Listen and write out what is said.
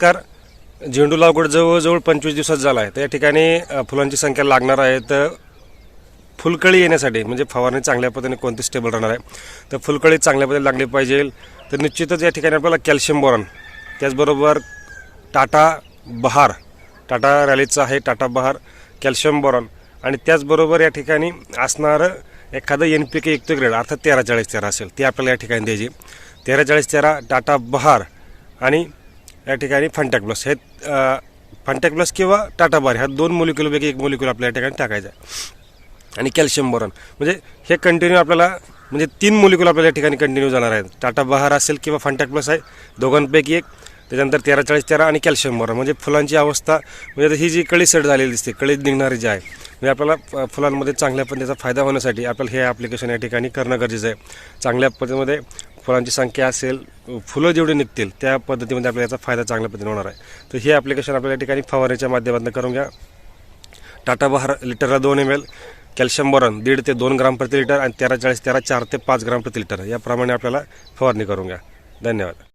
Car झेंडू लागवड जवळजवळ पंचवीस दिवसात झाला आहे. तर या ठिकाणी फुलांची संख्या लागणार आहे. तर फुलकळी येण्यासाठी म्हणजे फवारणी चांगल्या पद्धतीने कोणती स्टेबल राहणार आहे? तर फुलकळी चांगल्या पद्धतीने लागली पाहिजे. तर निश्चितच या ठिकाणी आपल्याला कॅल्शियम बोरॉन त्याचबरोबर टाटा बहार टाटा रॅलीचा आहे टाटा बहार कॅल्शियम बोरॉन. आणि त्याचबरोबर या ठिकाणी असणारं एखादं एन पी के युक्त ग्रेड अर्थात तेरा चाळीस तेरा असेल ते आपल्याला या ठिकाणी द्यायची. तेरा चाळीस तेरा टाटा बहार आणि या ठिकाणी फंटॅक प्लस हे फंटॅक प्लस किंवा टाटा बार ह्या दोन मोलिक्युलपैकी एक मोलिक्युल आपल्या या ठिकाणी टाकायचं आहे. आणि कॅल्शियम बोरॉन म्हणजे हे कंटिन्यू आपल्याला म्हणजे तीन मोलिक्युल आपल्याला या ठिकाणी कंटिन्यू जाणार आहेत. टाटा बहार असेल किंवा फंटॅक प्लस आहे दोघांपैकी एक. त्याच्यानंतर तेरा चाळीस तेरा आणि कॅल्शियम बोरॉन म्हणजे फुलांची अवस्था म्हणजे ही जी कळी सेट झालेली दिसते कळीत निघणारी जी आहे म्हणजे आपल्याला फुलांमध्ये चांगल्या पद्धतीचा फायदा होण्यासाठी आपल्याला हे ॲप्लिकेशन या ठिकाणी करणं गरजेचं आहे. चांगल्या पद्धतीमध्ये फुलांची संख्या असेल फुलं जेवढी निघतील त्या पद्धतीमध्ये आपल्याला याचा फायदा चांगल्या पद्धतीने होणार आहे. तर हे ॲप्लिकेशन आपल्या या ठिकाणी फवारणीच्या माध्यमातून करून घ्या. टाटा बहार लिटरला दोन एम एल कॅल्शियम बोरन दीड ते दोन ग्राम प्रति लिटर आणि तेरा चाळीस तेरा चार ते पाच ग्राम प्रति लिटर याप्रमाणे आपल्याला फवारणी करून घ्या. धन्यवाद.